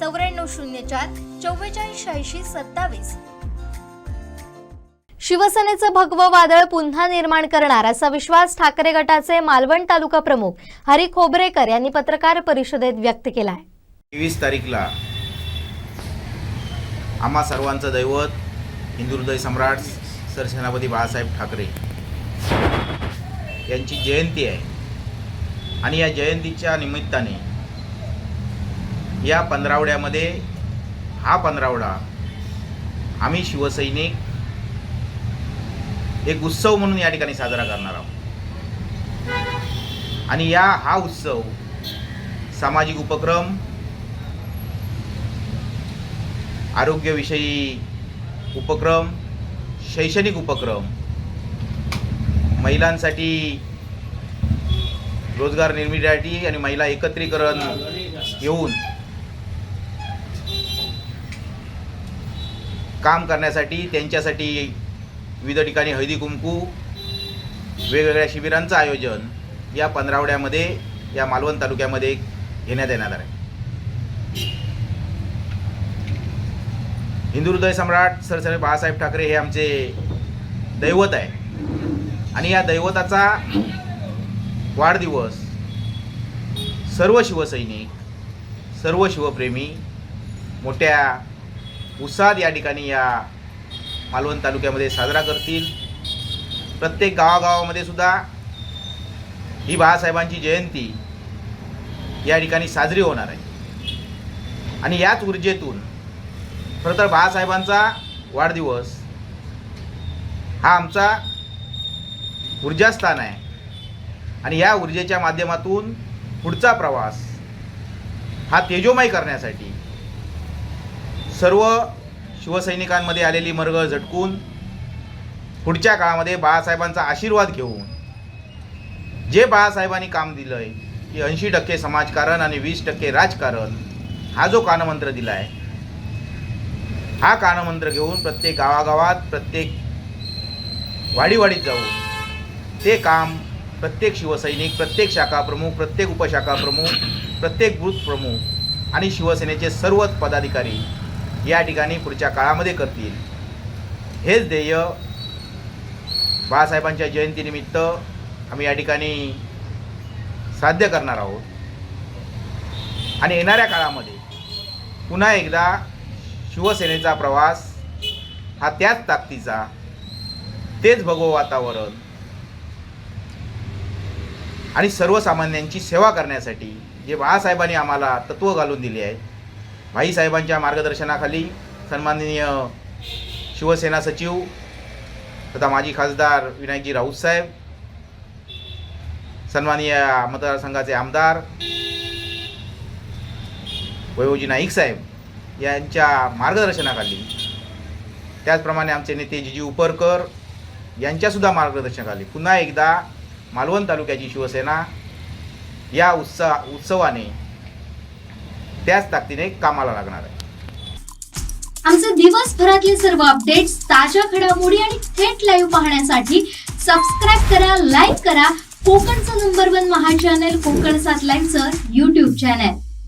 चौऱ्याण्णव शून्य चार चव्वेचाळीस शहाऐंशी सत्तावीस. शिवसेनेचं भगवं वादळ पुन्हा निर्माण करणार असा विश्वास ठाकरे गटाचे मालवण तालुका प्रमुख हरी खोबरेकर यांनी पत्रकार परिषदेत व्यक्त केला आहे तेवीस तारीखला आम्हा सर्वांचं दैवत हिंदू हृदय सम्राट सरसेनापती बाळासाहेब ठाकरे. यांची जयंती आहे. आणि या जयंतीच्या निमित्ताने या पंधरावड्यामध्ये हा पंधरावडा आम्ही शिवसैनिक एक उत्सव म्हणून या ठिकाणी साजरा करणार आहोत. आणि या हा उत्सव सामाजिक उपक्रम आरोग्यविषयी उपक्रम शैक्षणिक उपक्रम महिलांसाठी रोजगार निर्मितीसाठी आणि महिला एकत्रीकरण येऊन काम करण्यासाठी त्यांच्यासाठी विविध ठिकाणी हळदी कुंकू वेगवेगळ्या शिबिरांचं आयोजन या पंधरावड्यामध्ये या मालवण तालुक्यामध्ये घेण्यात येणार आहे. हिंदू हृदय सम्राट सरसरे बाळासाहेब ठाकरे हे आमचे दैवत आहे आणि या दैवताचा वाढदिवस सर्व शिवसैनिक सर्व शिवप्रेमी मोठ्या उसाद या ठिकाणी या मालवण तालुक्यामध्ये साजरा करतील. प्रत्येक गावागावामध्ये सुद्धा ही बाळासाहेबांची जयंती या ठिकाणी साजरी होणार आहे. आणि याच ऊर्जेतून खरं तर बाळासाहेबांचा वाढदिवस हा आमचा ऊर्जास्थान आहे. आणि या ऊर्जेच्या माध्यमातून पुढचा प्रवास हा तेजोमय करण्यासाठी सर्व शिवसैनिकांमध्ये आलेली मरगळ झटकून पुढच्या काळामध्ये बाळासाहेबांचा आशीर्वाद घेऊन जे बाळासाहेबांनी काम दिलं आहे की ऐंशी टक्के समाजकारण आणि वीस टक्के राजकारण हा जो कानमंत्र दिला आहे हा कानमंत्र घेऊन प्रत्येक गावागावात प्रत्येक वाडीवाडीत जाऊन ते काम प्रत्येक शिवसैनिक प्रत्येक शाखा प्रमुख प्रत्येक उपशाखा प्रमुख प्रत्येक बूथ प्रमुख आणि शिवसेनेचे सर्वच पदाधिकारी या ठिकाणी पुढच्या काळामध्ये करतील. हेच ध्येय बाळासाहेबांच्या जयंतीनिमित्त आम्ही या ठिकाणी साध्य करणार आहोत. आणि येणाऱ्या काळामध्ये पुन्हा एकदा शिवसेनेचा प्रवास हा त्याच ताकदीचा तेच भगव वातावरण आणि सर्वसामान्यांची सेवा करण्यासाठी जे बाळासाहेबांनी आम्हाला तत्त्व घालून दिले आहेत भाईसाहेबांच्या मार्गदर्शनाखाली सन्माननीय शिवसेना सचिव तथा माजी खासदार विनायकजी राऊतसाहेब सन्माननीय मतदारसंघाचे आमदार वयोजी नाईक साहेब यांच्या मार्गदर्शनाखाली त्याचप्रमाणे आमचे नेते जिजी उपरकर यांच्यासुद्धा मार्गदर्शनाखाली पुन्हा एकदा मालवण तालुक्याची शिवसेना या उत्साह उत्सवाने त्याच ताकदीने कामाला लागणार आहे. आमचे दिवसभरातले सर्व अपडेट्स ताज्या घडामोडी आणि थेट लाईव्ह पाहण्यासाठी सबस्क्राईब करा लाईक करा. कोकणचं number one Maha channel Kokan सात लाईव्हचं युट्यूब चॅनल